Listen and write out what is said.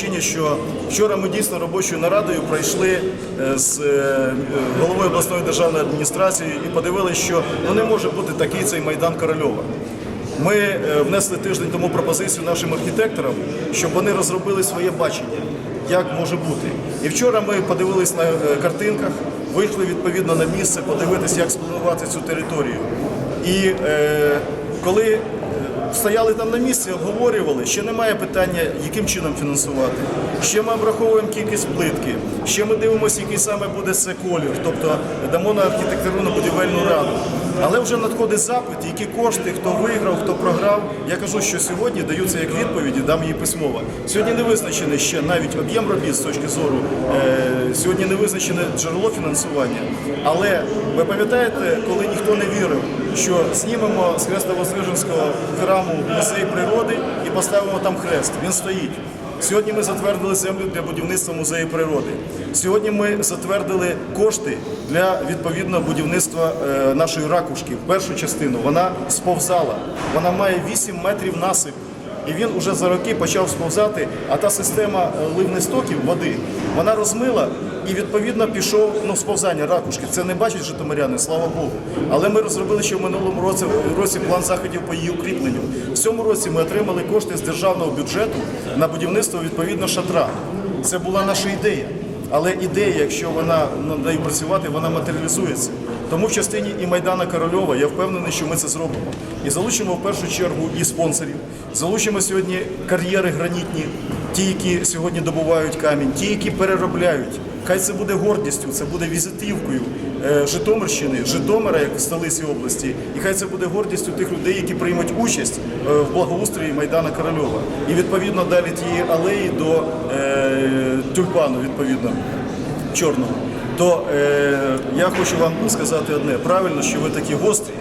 причині, що вчора ми дійсно робочою нарадою пройшли е, з е, головою обласної державної адміністрації і подивилися, що ну не може бути такий цей майдан Корольова. Ми е, внесли тиждень тому пропозицію нашим архітекторам, щоб вони розробили своє бачення, як може бути. І вчора ми подивились на картинках, вийшли відповідно на місце, подивитися, як спланувати цю територію. І е, коли е, стояли там на місці, обговорювали, ще немає питання, яким чином фінансувати. Ще ми обраховуємо кількість плитки, ще ми дивимося, який саме буде це колір, тобто дамо на архітектурну будівельну раду. Але вже надходить запит, які кошти, хто виграв, хто програв. Я кажу, що сьогодні даються як відповіді, дам її письмово. Сьогодні не визначений ще навіть об'єм робіт з точки зору. Е, сьогодні не визначене джерело фінансування. Але ви пам'ятаєте, коли ніхто не вірив, що знімемо з Хрестово-Воздвиженського храму музей природи і поставимо там хрест. Він стоїть. Сьогодні ми затвердили землю для будівництва музею природи. Сьогодні ми затвердили кошти для відповідного будівництва е, нашої ракушки. Першу частину вона сповзала. Вона має 8 метрів насип. І він уже за роки почав сповзати, а та система е, ливних стоків води вона розмила і відповідно пішов ну, сповзання ракушки. Це не бачать житомиряни, слава Богу. Але ми розробили ще в минулому році, році план заходів по її укріпленню. В цьому році ми отримали кошти з державного бюджету на будівництво відповідно шатра. Це була наша ідея. Але ідея, якщо вона над нею працювати, вона матеріалізується. Тому в частині і Майдана Корольова я впевнений, що ми це зробимо. І залучимо в першу чергу і спонсорів. Залучимо сьогодні кар'єри гранітні, ті, які сьогодні добувають камінь, ті, які переробляють. Хай це буде гордістю, це буде візитівкою е, Житомирщини, Житомира як столиці області. І хай це буде гордістю тих людей, які приймуть участь е, в благоустрої Майдана Корольова. І відповідно далі тієї алеї до е, тюльпану, відповідно, чорного. То е, я хочу вам сказати одне: правильно, що ви такі гострі.